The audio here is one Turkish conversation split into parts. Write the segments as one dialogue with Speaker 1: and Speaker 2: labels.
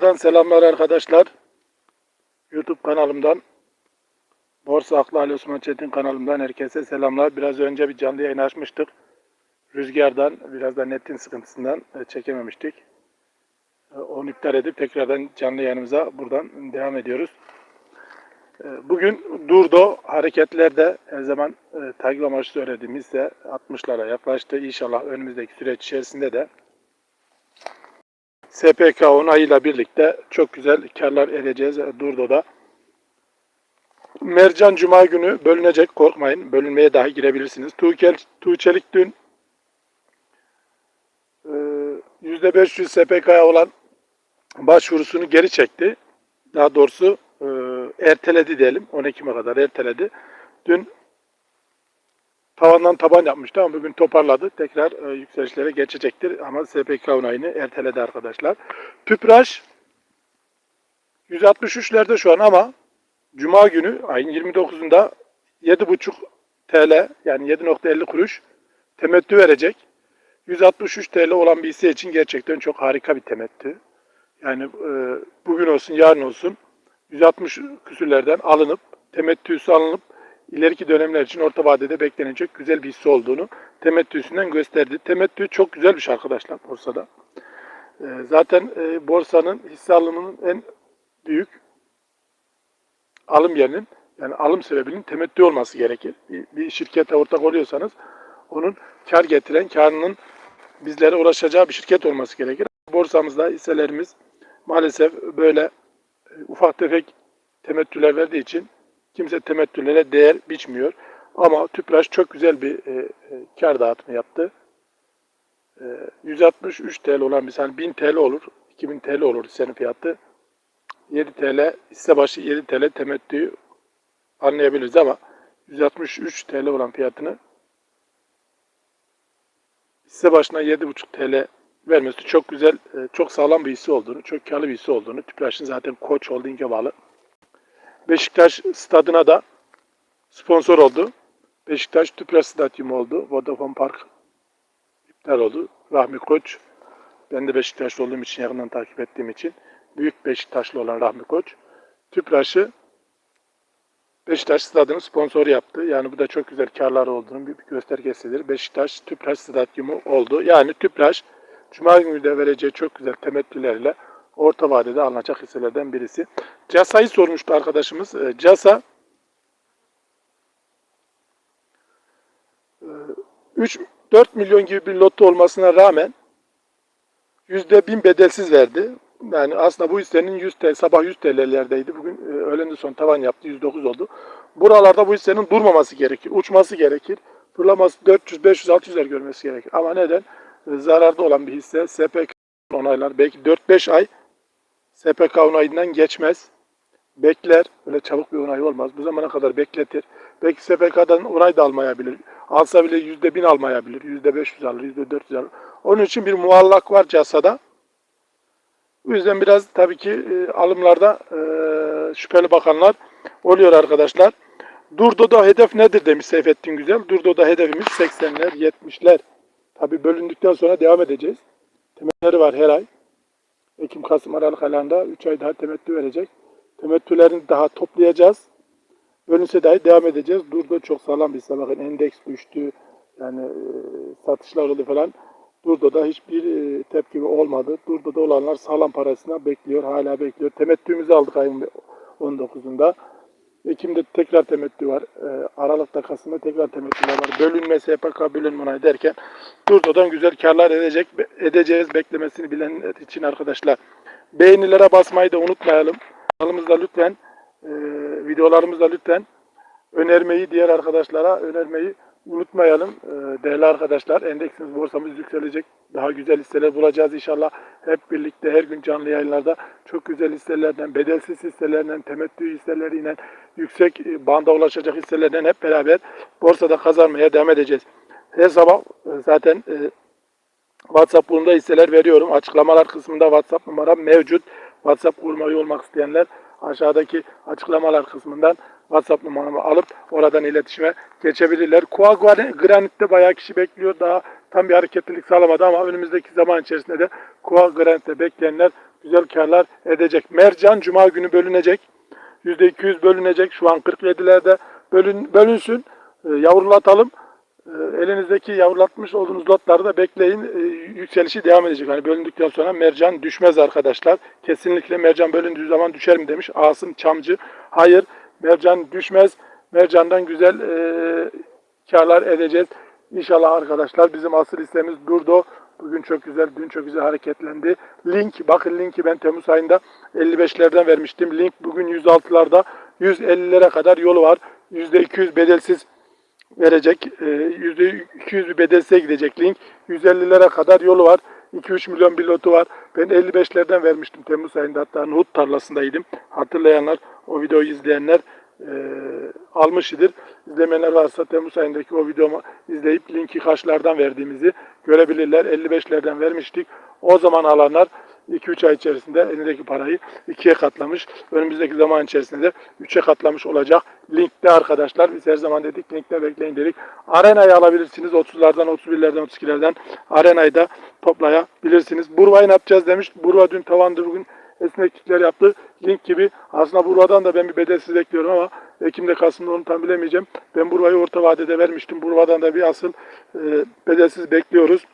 Speaker 1: Buradan selamlar arkadaşlar. YouTube kanalımdan Borsa Aklı Ali Osman Çetin kanalımdan herkese selamlar. Biraz önce bir canlı yayın açmıştık. Rüzgardan, biraz da netin sıkıntısından e, çekememiştik. E, Onu iptal edip tekrardan canlı yayınımıza buradan devam ediyoruz. E, Bugün Durdo hareketlerde her zaman takip amaçlı söylediğimizde 60'lara yaklaştı. İnşallah önümüzdeki süreç içerisinde de SPK onayıyla birlikte çok güzel karlar edeceğiz Durdo'da. Mercan Cuma günü bölünecek korkmayın. Bölünmeye dahi girebilirsiniz. Tuğkel, Tuğçelik dün e, %500 SPK'ya olan başvurusunu geri çekti. Daha doğrusu e, erteledi diyelim. 10 Ekim'e kadar erteledi. Dün tavandan taban yapmıştı ama bugün toparladı. Tekrar e, yükselişlere geçecektir ama SPK onayını erteledi arkadaşlar. Tüpraş 163'lerde şu an ama Cuma günü ayın 29'unda 7,5 TL yani 7.50 kuruş temettü verecek. 163 TL olan bir hisse için gerçekten çok harika bir temettü. Yani e, bugün olsun yarın olsun 160 küsürlerden alınıp temettüsü alınıp ileriki dönemler için orta vadede beklenecek güzel bir hisse olduğunu temettüsünden gösterdi. Temettü çok güzel bir şey arkadaşlar borsada. E, zaten e, borsanın hisse alımının en büyük alım yerinin yani alım sebebinin temettü olması gerekir. Bir, bir şirkete ortak oluyorsanız onun kar getiren, karının bizlere ulaşacağı bir şirket olması gerekir. Borsamızda hisselerimiz maalesef böyle e, ufak tefek temettüler verdiği için kimse temettülere değer biçmiyor. Ama Tüpraş çok güzel bir e, e, kar dağıtımı yaptı. E, 163 TL olan bir hani 1000 TL olur, 2000 TL olur hissenin fiyatı. 7 TL, hisse başı 7 TL temettüyü anlayabiliriz ama 163 TL olan fiyatını hisse başına 7,5 TL vermesi çok güzel, e, çok sağlam bir hisse olduğunu, çok karlı bir hisse olduğunu, Tüpraş'ın zaten Koç Holding'e bağlı. Beşiktaş stadına da sponsor oldu. Beşiktaş Tüpraş Stadyumu oldu. Vodafone Park iptal oldu. Rahmi Koç, ben de Beşiktaşlı olduğum için, yakından takip ettiğim için büyük Beşiktaşlı olan Rahmi Koç, Tüpraş'ı Beşiktaş stadının sponsoru yaptı. Yani bu da çok güzel karlar olduğunu bir göstergesidir. Beşiktaş Tüpraş stadyumu oldu. Yani Tüpraş Cuma günü de vereceği çok güzel temettülerle orta vadede alınacak hisselerden birisi. CASA'yı sormuştu arkadaşımız. E, CASA 3 4 milyon gibi bir loto olmasına rağmen %1000 bedelsiz verdi. Yani aslında bu hissenin 100 TL, sabah 100 TL'lerdeydi. Bugün e, öğlenden sonra tavan yaptı 109 oldu. Buralarda bu hissenin durmaması gerekir, uçması gerekir. Fırlaması 400, 500, 600'ler görmesi gerekir. Ama neden? E, zararda olan bir hisse SPK onaylar. Belki 4-5 ay SPK onayından geçmez. Bekler. Öyle çabuk bir onay olmaz. Bu zamana kadar bekletir. Belki SPK'dan onay da almayabilir. Alsa bile %1000 almayabilir. %500 alır, %400 alır. Onun için bir muallak var casada. Bu yüzden biraz tabii ki e, alımlarda e, şüpheli bakanlar oluyor arkadaşlar. Durdo'da hedef nedir demiş Seyfettin Güzel. Durdo'da hedefimiz 80'ler, 70'ler. Tabii bölündükten sonra devam edeceğiz. Temelleri var her ay. Ekim, Kasım, Aralık aylarında 3 ay daha temettü verecek. Temettülerini daha toplayacağız. Bölünse dahi devam edeceğiz. Durdo çok sağlam bir hisse. Endeks düştü. Yani e, satışlar oldu falan. Durdo'da hiçbir e, tepki olmadı. Durdo'da olanlar sağlam parasına bekliyor. Hala bekliyor. Temettüğümüzü aldık ayın 19'unda. Ekim'de tekrar temettü var. E, Aralık'ta Kasım'da tekrar temettüler var. Bölünme, SPK bölünme onayı derken Durdo'dan güzel karlar edecek, edeceğiz beklemesini bilenler için arkadaşlar. Beğenilere basmayı da unutmayalım. Kanalımızda lütfen, e, videolarımızda lütfen önermeyi diğer arkadaşlara önermeyi unutmayalım. E, değerli arkadaşlar endeksimiz borsamız yükselecek. Daha güzel hisseler bulacağız inşallah. Hep birlikte her gün canlı yayınlarda çok güzel hisselerden, bedelsiz hisselerden, temettü hisseleriyle yüksek e, banda ulaşacak hisselerden hep beraber borsada kazanmaya devam edeceğiz. Her sabah e, zaten e, WhatsApp grubunda hisseler veriyorum. Açıklamalar kısmında WhatsApp numaram mevcut. WhatsApp kurmayı olmak isteyenler aşağıdaki açıklamalar kısmından WhatsApp numaramı alıp oradan iletişime geçebilirler. Kua Granit'te bayağı kişi bekliyor. Daha tam bir hareketlilik sağlamadı ama önümüzdeki zaman içerisinde de Kua Granit'te bekleyenler güzel karlar edecek. Mercan Cuma günü bölünecek. %200 bölünecek. Şu an 47'lerde bölün, bölünsün. E, yavrulatalım. E, elinizdeki yavrulatmış olduğunuz lotları da bekleyin. E, yükselişi devam edecek. Hani bölündükten sonra mercan düşmez arkadaşlar. Kesinlikle mercan bölündüğü zaman düşer mi demiş Asım Çamcı. Hayır mercan düşmez. Mercandan güzel e, karlar edeceğiz. İnşallah arkadaşlar bizim asıl listemiz Durdo. Bugün çok güzel, dün çok güzel hareketlendi. Link, bakın linki ben Temmuz ayında 55'lerden vermiştim. Link bugün 106'larda 150'lere kadar yolu var. %200 bedelsiz verecek. Ee, %200 bir bedelsize gidecek link. 150'lere kadar yolu var. 2-3 milyon bir lotu var. Ben 55'lerden vermiştim Temmuz ayında. Hatta Nuhut tarlasındaydım. Hatırlayanlar, o videoyu izleyenler e, almış idir. İzlemeyenler varsa Temmuz ayındaki o videomu izleyip linki kaçlardan verdiğimizi görebilirler. 55'lerden vermiştik. O zaman alanlar 2-3 ay içerisinde elindeki parayı ikiye katlamış. Önümüzdeki zaman içerisinde de 3'e katlamış olacak. Linkte arkadaşlar biz her zaman dedik linkte bekleyin dedik. Arenayı alabilirsiniz. 30'lardan, 31'lerden, 32'lerden arenayı da toplayabilirsiniz. Burvayı ne yapacağız demiş. Burva dün tavandır bugün esneklikler yaptı. Link gibi. Aslında Burva'dan da ben bir bedelsiz bekliyorum ama Ekim'de Kasım'da onu tam bilemeyeceğim. Ben Burva'yı orta vadede vermiştim. Burva'dan da bir asıl e, bedelsiz bekliyoruz.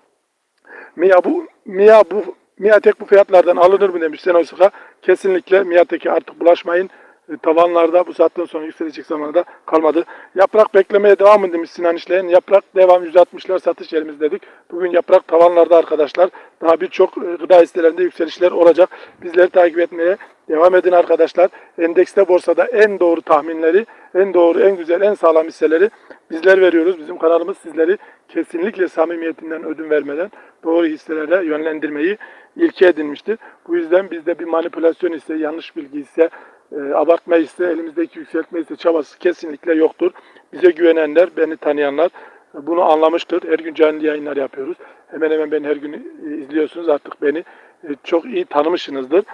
Speaker 1: Mia bu Mia bu Miatek bu fiyatlardan alınır mı demiş Senosika. Kesinlikle Miatek'e artık bulaşmayın. E, Tavanlarda bu saatten sonra yükselecek zamanda kalmadı. Yaprak beklemeye devam mı demiş Sinan İşleyen. Yaprak devam 160'lar satış yerimiz dedik. Bugün yaprak tavanlarda arkadaşlar. Daha birçok e, gıda listelerinde yükselişler olacak. Bizleri takip etmeye devam edin arkadaşlar. Endekste borsada en doğru tahminleri, en doğru, en güzel, en sağlam hisseleri bizler veriyoruz. Bizim kanalımız sizleri kesinlikle samimiyetinden ödün vermeden doğru hisselere yönlendirmeyi ilke edinmiştir. Bu yüzden bizde bir manipülasyon ise, yanlış bilgi ise, e, abartma ise, elimizdeki yükseltme ise çabası kesinlikle yoktur. Bize güvenenler, beni tanıyanlar bunu anlamıştır. Her gün canlı yayınlar yapıyoruz. Hemen hemen beni her gün e, izliyorsunuz. Artık beni e, çok iyi tanımışsınızdır.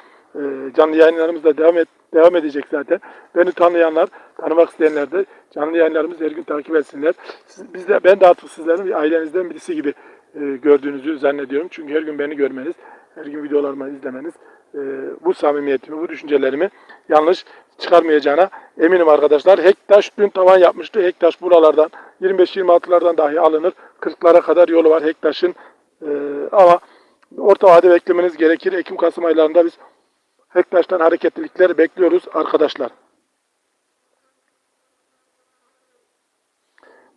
Speaker 1: Canlı yayınlarımız da devam, et, devam edecek zaten. Beni tanıyanlar, tanımak isteyenler de canlı yayınlarımızı her gün takip etsinler. Siz, biz de, ben de artık sizlerin bir ailenizden birisi gibi e, gördüğünüzü zannediyorum. Çünkü her gün beni görmeniz, her gün videolarımı izlemeniz e, bu samimiyetimi, bu düşüncelerimi yanlış çıkarmayacağına eminim arkadaşlar. Hektaş dün tavan yapmıştı. Hektaş buralardan 25-26'lardan dahi alınır. 40'lara kadar yolu var Hektaş'ın. E, ama orta vade beklemeniz gerekir. Ekim-Kasım aylarında biz Hektaş'tan hareketlilikler bekliyoruz arkadaşlar.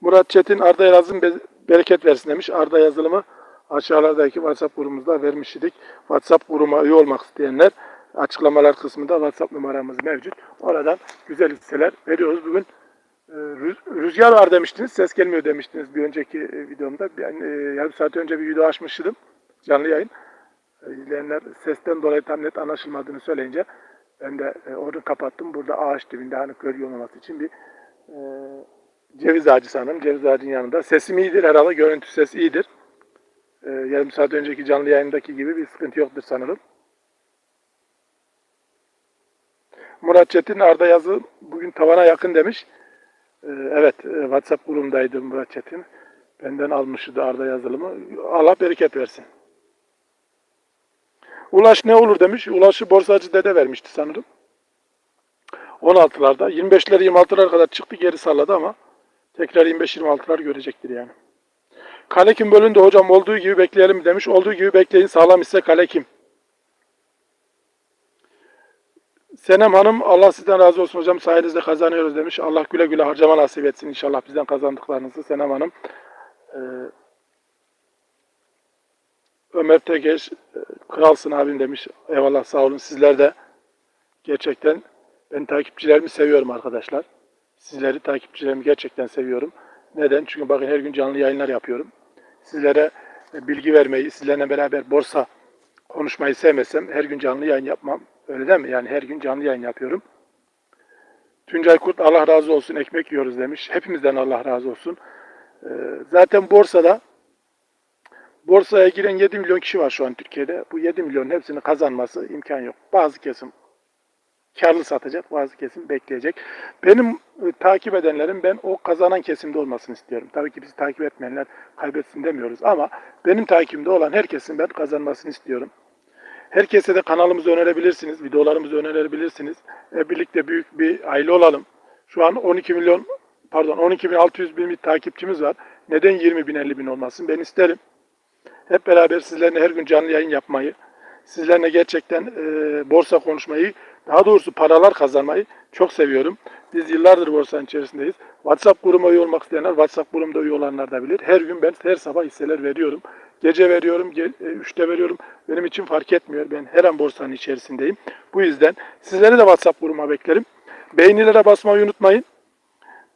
Speaker 1: Murat Çetin Arda be- bereket versin demiş. Arda yazılımı aşağılardaki WhatsApp grubumuzda vermiş idik. WhatsApp grubuma üye olmak isteyenler açıklamalar kısmında WhatsApp numaramız mevcut. Oradan güzel hisseler veriyoruz. Bugün e, rüz- rüzgar var demiştiniz, ses gelmiyor demiştiniz bir önceki e, videomda. Ben e, yarım saat önce bir video açmıştım, canlı yayın. İzleyenler sesten dolayı tam net anlaşılmadığını söyleyince ben de e, onu kapattım. Burada ağaç dibinde hani gölge olmaması için bir e, ceviz ağacı sanırım. Ceviz ağacının yanında. Sesim iyidir herhalde. Görüntü ses iyidir. E, yarım saat önceki canlı yayındaki gibi bir sıkıntı yoktur sanırım. Murat Çetin Arda yazı bugün tavana yakın demiş. E, evet e, WhatsApp grubundaydı Murat Çetin. Benden almıştı Arda yazılımı. Allah bereket versin. Ulaş ne olur demiş. Ulaş'ı borsacı dede vermişti sanırım. 16'larda. 25'ler 26'lar kadar çıktı geri salladı ama tekrar 25-26'lar görecektir yani. Kale kim bölündü hocam olduğu gibi bekleyelim demiş. Olduğu gibi bekleyin sağlam ise kale kim? Senem Hanım Allah sizden razı olsun hocam sayenizde kazanıyoruz demiş. Allah güle güle harcama nasip etsin inşallah bizden kazandıklarınızı Senem Hanım. Ee, Ömer Tekeş e, kralsın abim demiş. Eyvallah sağ olun sizler de. Gerçekten ben takipçilerimi seviyorum arkadaşlar. Sizleri takipçilerimi gerçekten seviyorum. Neden? Çünkü bakın her gün canlı yayınlar yapıyorum. Sizlere e, bilgi vermeyi, sizlerle beraber borsa konuşmayı sevmesem her gün canlı yayın yapmam. Öyle değil mi? Yani her gün canlı yayın yapıyorum. Tuncay Kurt Allah razı olsun ekmek yiyoruz demiş. Hepimizden Allah razı olsun. Ee, Zaten borsada borsaya giren 7 milyon kişi var şu an Türkiye'de. Bu 7 milyonun hepsini kazanması imkan yok. Bazı kesim karlı satacak, bazı kesim bekleyecek. Benim e, takip edenlerim ben o kazanan kesimde olmasını istiyorum. Tabii ki bizi takip etmeyenler kaybetsin demiyoruz ama benim takibimde olan herkesin ben kazanmasını istiyorum. Herkese de kanalımızı önerebilirsiniz, videolarımızı önerebilirsiniz. Hep birlikte büyük bir aile olalım. Şu an 12 milyon, pardon 12.600 bin bir takipçimiz var. Neden 20 bin 50 bin olmasın? Ben isterim. Hep beraber sizlerle her gün canlı yayın yapmayı, sizlerle gerçekten e, borsa konuşmayı, daha doğrusu paralar kazanmayı çok seviyorum. Biz yıllardır borsanın içerisindeyiz. WhatsApp grubuma üye olmak isteyenler WhatsApp grubumda üye olanlar da bilir. Her gün ben her sabah hisseler veriyorum. Gece veriyorum, ge- e, üçte veriyorum. Benim için fark etmiyor. Ben her an borsanın içerisindeyim. Bu yüzden sizleri de WhatsApp grubuma beklerim. Beğenilere basmayı unutmayın.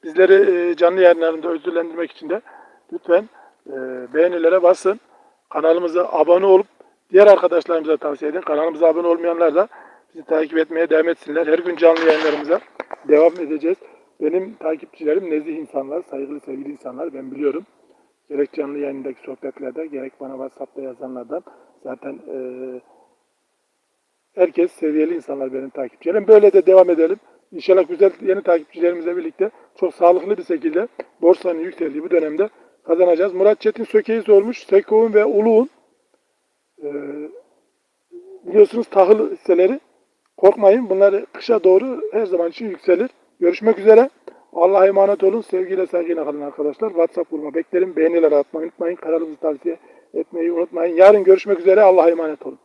Speaker 1: Bizleri e, canlı yayınlarında özürlendirmek için de lütfen e, beğenilere basın. Kanalımıza abone olup diğer arkadaşlarımıza tavsiye edin. Kanalımıza abone olmayanlar da bizi takip etmeye devam etsinler. Her gün canlı yayınlarımıza devam edeceğiz. Benim takipçilerim nezih insanlar, saygılı sevgili insanlar ben biliyorum. Gerek canlı yayındaki sohbetlerde gerek bana WhatsApp'ta yazanlardan zaten e, herkes seviyeli insanlar benim takipçilerim. Böyle de devam edelim. İnşallah güzel yeni takipçilerimizle birlikte çok sağlıklı bir şekilde borsanın yükseldiği bu dönemde kazanacağız. Murat Çetin Söke'yi sormuş. Seko'nun ve Uluğ'un e, biliyorsunuz tahıl hisseleri korkmayın. Bunlar kışa doğru her zaman için yükselir. Görüşmek üzere. Allah'a emanet olun. Sevgiyle saygıyla kalın arkadaşlar. WhatsApp grubuma beklerim. Beğeniler atmayı unutmayın. Kanalımızı tavsiye etmeyi unutmayın. Yarın görüşmek üzere. Allah'a emanet olun.